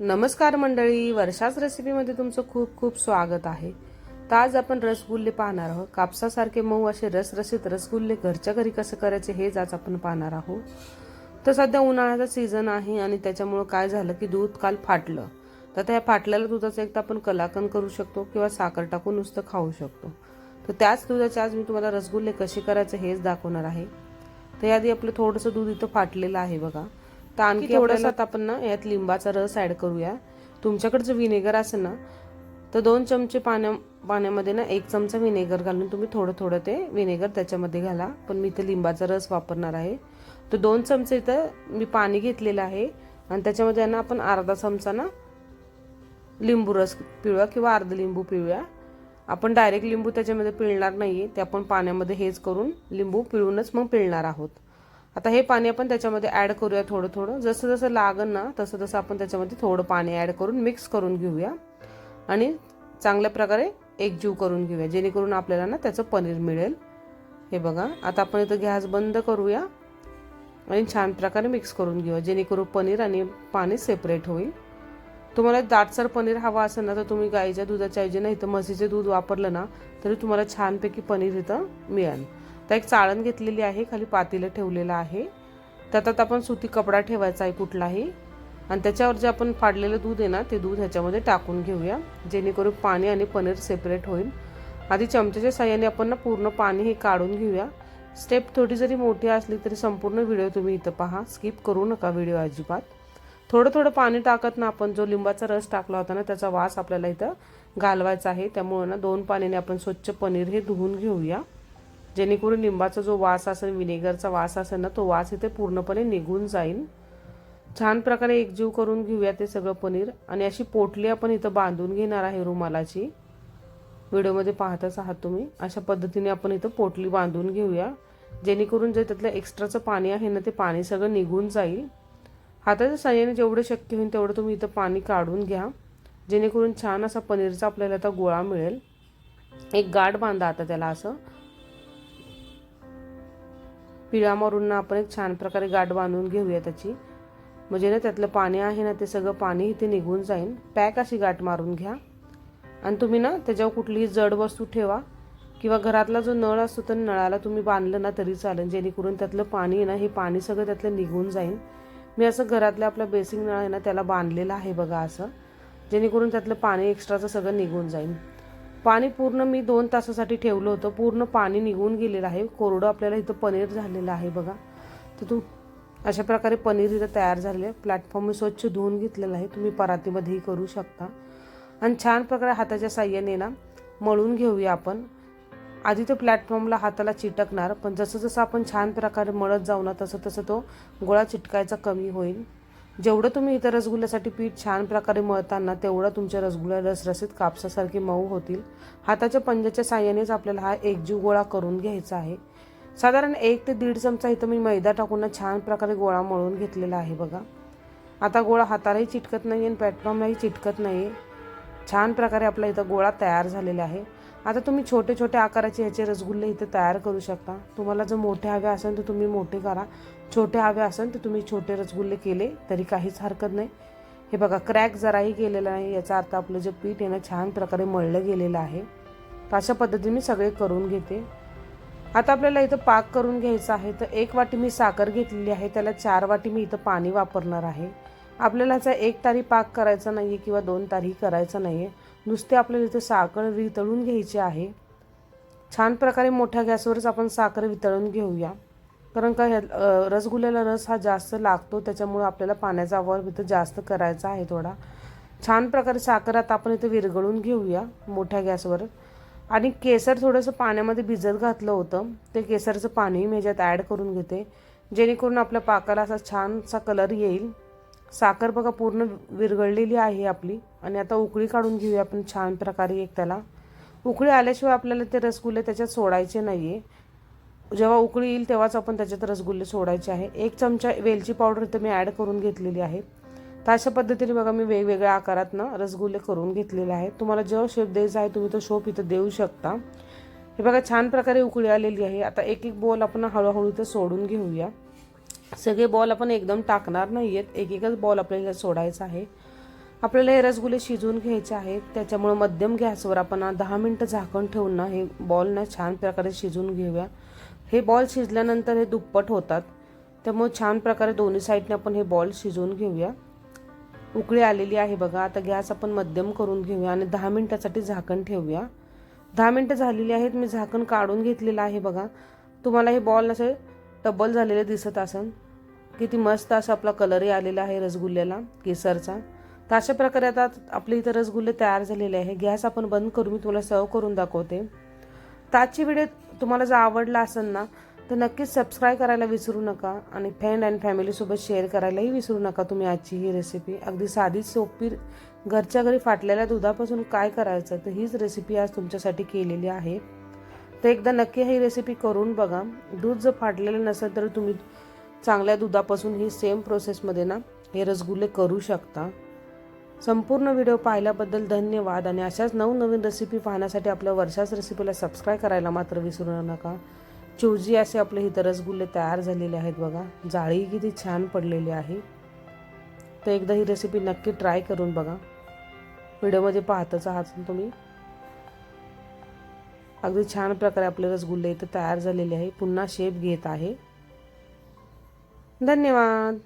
नमस्कार मंडळी वर्षाच रेसिपीमध्ये तुमचं खूप खूप स्वागत आहे. तर आज आपण रसगुल्ले पाहणार आहोत. कापसासारखे मऊ असे रसरसित रसगुल्ले घरच्या घरी कसं करायचे हेच आज आपण पाहणार आहोत. तर सध्या उन्हाळ्याचा सीझन आहे आणि त्याच्यामुळं काय झालं की दूध काल फाटलं. तर त्या फाटलेल्या दुधाचं एक तर आपण कलाकंद करू शकतो किंवा साखर टाकून नुसतं खाऊ शकतो. तर त्याच दुधाचे आज मी तुम्हाला रसगुल्ले कसे करायचे हेच दाखवणार आहे. तर याआधी आपलं थोडंसं दूध इथं फाटलेलं आहे बघा. तर आणखी थोडंसं आता आपण ना यात लिंबाचा रस ॲड करूया. तुमच्याकडे जर विनेगर असेल ना तर दोन चमचे पाण्या पाण्यामध्ये ना एक चमचा विनेगर घालून तुम्ही थोडं थोडं ते विनेगर त्याच्यामध्ये घाला. पण मी इथं लिंबाचा रस वापरणार आहे. तर दोन चमचे इथं मी पाणी घेतलेलं आहे. आणि त्याच्यामध्ये ना आपण अर्धा चमचा ना लिंबू रस पिळूया किंवा अर्ध लिंबू पिळूया. आपण डायरेक्ट लिंबू त्याच्यामध्ये पिळणार नाहीये. ते आपण पाण्यामध्ये हेच करून लिंबू पिळूनच मग पिळणार आहोत. आता हे पाणी आपण त्याच्यामध्ये ॲड करूया थोडं थोडं जसं जसं लागन ना तसं तसं आपण त्याच्यामध्ये थोडं पाणी ॲड करून मिक्स करून घेऊया. आणि चांगल्या प्रकारे एकजीव करून घेऊया जेणेकरून आपल्याला ना त्याचं पनीर मिळेल. हे बघा आता आपण इथं गॅस बंद करूया आणि छान प्रकारे मिक्स करून घेऊया जेणेकरून पनीर आणि पाणी सेपरेट होईल. तुम्हाला दाटसर पनीर हवा असेल ना तर तुम्ही गाईच्या दुधाच्या ऐवजी नाही इथं म्हशीचे दूध वापरलं ना तरी तुम्हाला छानपैकी पनीर इथं मिळेल. तर एक चाळण घेतलेली आहे खाली पातेलं ठेवलेलं आहे. त्यात आपण सुती कपडा ठेवायचा आहे कुठलाही. आणि त्याच्यावर जे आपण फाडलेलं दूध आहे ना ते दूध ह्याच्यामध्ये टाकून घेऊया. जेणेकरून पाणी आणि पनीर सेपरेट होईल. आधी चमच्याच्या साह्याने आपण ना पूर्ण पाणी हे काढून घेऊया. स्टेप थोडी जरी मोठी असली तरी संपूर्ण व्हिडिओ तुम्ही इथं पहा. स्किप करू नका व्हिडिओ अजिबात. थोडं थोडं पाणी टाकत ना आपण जो लिंबाचा रस टाकला होता ना त्याचा वास आपल्याला इथं घालवायचा आहे. त्यामुळं ना दोन पाण्याने आपण स्वच्छ पनीर हे धुवून घेऊया. जेणेकरून लिंबाचा जो वास असेल विनेगरचा वास असेल ना तो वास इथे पूर्णपणे निघून जाईल. छान प्रकारे एकजीव करून घेऊया ते सगळं पनीर. आणि अशी पोटली आपण इथं बांधून घेणार आहे रुमालाची. व्हिडिओमध्ये पाहतच आहात तुम्ही. अशा पद्धतीने आपण इथं पोटली बांधून घेऊया. जेणेकरून जे त्यातलं एक्स्ट्राचं पाणी आहे ना ते पाणी सगळं निघून जाईल. हाताच्या साह्याने जेवढं शक्य होईल तेवढं तुम्ही इथं पाणी काढून घ्या. जेणेकरून छान असा पनीरचा आपल्याला आता गोळा मिळेल. एक गाठ बांधा आता त्याला असं. पिळा मारून ना आपण एक छान प्रकारे गाठ बांधून घेऊया त्याची. म्हणजे ना त्यातलं पाणी आहे ना ते सगळं पाणी इथे निघून जाईल पॅक अशी गाठ मारून घ्या. आणि तुम्ही ना त्याच्यावर कुठलीही जड वस्तू ठेवा. किंवा घरातला जो नळ असतो तर नळाला तुम्ही बांधलं ना तरी चालेल. जेणेकरून त्यातलं पाणी आहे ना हे पाणी सगळं त्यातलं निघून जाईल मी असं घरातल्या आपला बेसिक नळ आहे ना त्याला बांधलेलं आहे बघा असं. जेणेकरून त्यातलं पाणी एक्स्ट्राचं सगळं निघून जाईल पाणी पूर्ण मी दोन तासासाठी ठेवलं होतं. पूर्ण पाणी निघून गेलेलं आहे. कोरडं आपल्याला इथं पनीर झालेलं आहे बघा. तर तू अशा प्रकारे पनीर इथं तयार झाले प्लॅटफॉर्म मी स्वच्छ धुवून घेतलेलं आहे. तुम्ही परातीमध्येही करू शकता. आणि छान प्रकारे हाताच्या साह्याने ना मळून घेऊया आपण. आधी तो प्लॅटफॉर्मला हाताला चिटकणार पण जसं जसं आपण छान प्रकारे मळत जाऊ ना तसं तसं तो गोळा चिटकायचा कमी होईल. जेवढं तुम्ही इथं रसगुल्ल्यासाठी पीठ छान प्रकारे मळताना तेवढं तुमच्या रसगुल्ल्या रसरसीत कापसासारखे मऊ होतील. हाताच्या पंजाच्या साह्यानेच आपल्याला हा एकजीव गोळा करून घ्यायचा आहे. साधारण एक ते दीड चमचा इथं मी मैदा टाकून छान प्रकारे गोळा मळून घेतलेला आहे बघा. आता गोळा हातालाही चिटकत नाही आणि प्लॅटफॉर्मलाही चिटकत नाही छान प्रकारे आपला इथं गोळा तयार झालेला आहे. आता तुम्ही छोटे छोटे आकाराचे ह्याचे रसगुल्ले इथे तयार करू शकता. तुम्हाला जर मोठे हवे असेल तर तुम्ही मोठे करा. छोटे हवे असेल तर तुम्ही छोटे रसगुल्ले केले तरी काहीच हरकत नाही. हे बघा क्रॅक जराही केलेला नाही. याचा अर्थ आपलं जे पीठ आहे ना छान प्रकारे मळलं गेलेलं आहे. तर अशा पद्धतीने मी सगळे करून घेते. आता आपल्याला इथं पाक करून घ्यायचा आहे. तर एक वाटी मी साखर घेतलेली आहे. त्याला चार वाटी मी इथं पाणी वापरणार आहे. आपल्याला याचा एक तारी पाक करायचा नाही आहे किंवा दोन तारी करायचा नाही आहे नुसते आपल्याला इथं साखर वितळून घ्यायची आहे. छान प्रकारे मोठ्या गॅसवरच आपण साखर वितळून घेऊया. कारण का ह्या रसगुल्ल्याला रस हा जास्त लागतो त्याच्यामुळे आपल्याला पाण्याचा वापर इथं जास्त करायचा आहे थोडा. छान प्रकारे साखर आता आपण इथं विरघळून घेऊया मोठ्या गॅसवर. आणि केसर थोडंसं पाण्यामध्ये भिजत घातलं होतं ते केसरचं पाणी मी ह्याच्यात ॲड करून घेते. जेणेकरून आपल्या पाकाला असा छानसा कलर येईल. साखर बघा पूर्ण विरघळलेली आहे आपली. आणि आता उकळी काढून घेऊया आपण छान प्रकारे एक त्याला. उकळी आल्याशिवाय आपल्याला ते रसगुल्ले त्याच्यात सोडायचे नाही आहे जेव्हा उकळी येईल तेव्हाच आपण त्याच्यात रसगुल्ले सोडायचे आहे. एक चमचा वेलची पावडर इथं मी ॲड करून घेतलेली आहे. तर अशा पद्धतीने बघा मी वेगवेगळ्या आकारातनं रसगुल्ले करून घेतलेले आहेत. तुम्हाला जेव्हा शेप द्यायचा आहे तुम्ही तो शोप इथं देऊ शकता. हे बघा छान प्रकारे उकळी आलेली आहे. आता एक एक बोल आपण हळूहळू इथं सोडून घेऊया. सगळे बॉल आपण एकदम टाकणार नाही आहेत एक एकच बॉल आपल्याला सोडायचा आहे. आपल्याला हे रसगुले शिजवून घ्यायचे आहेत. त्याच्यामुळं मध्यम गॅसवर आपण दहा मिनटं झाकण ठेवून ना हे बॉल ना छान प्रकारे शिजवून घेऊया. हे बॉल शिजल्यानंतर हे दुप्पट होतात. त्यामुळे छान प्रकारे दोन्ही साईडने आपण हे बॉल शिजवून घेऊया. उकळी आलेली आहे बघा. आता गॅस आपण मध्यम करून घेऊया आणि दहा मिनटासाठी झाकण ठेवूया. दहा मिनटं झालेली आहेत. मी झाकण काढून घेतलेलं आहे बघा. तुम्हाला हे बॉल असे डबल झालेले दिसत असेल किती मस्त असा आपला कलरही आलेला आहे रसगुल्ल्याला केसरचा. तर अशा प्रकारे आता आपले इथं रसगुल्ले तयार झालेले आहे. गॅस आपण बंद करून मी तुम्हाला सर्व करून दाखवते. तर आजची व्हिडिओ तुम्हाला जर आवडला असेल ना तर नक्कीच सबस्क्राईब करायला विसरू नका आणि फ्रेंड अँड फॅमिलीसोबत शेअर करायलाही विसरू नका तुम्ही आजची ही रेसिपी अगदी साधी सोपी घरच्या घरी फाटलेल्या दुधापासून काय करायचं तर हीच रेसिपी आज तुमच्यासाठी केलेली आहे. तर एकदा नक्की ही रेसिपी करून बघा. दूध जर फाटलेलं नसेल तर तुम्ही चांगल्या दुधापासून ही सेम प्रोसेसमध्ये ना हे रसगुल्ले करू शकता. संपूर्ण व्हिडिओ पाहिल्याबद्दल धन्यवाद आणि अशाच नवनवीन रेसिपी पाहण्यासाठी आपल्या वर्षाच रेसिपीला सबस्क्राईब करायला मात्र विसरू नका. चिवजी असे आपले इथं रसगुल्ले तयार झालेले आहेत बघा. जाळी किती छान पडलेली आहे. तर एकदा ही रेसिपी नक्की ट्राय करून बघा. व्हिडिओमध्ये पाहतच आहात तुम्ही. अगदी छान प्रकारे आपले रसगुल्ले इथं तयार झालेले आहे. पुन्हा शेप घेत आहे. धन्यवाद.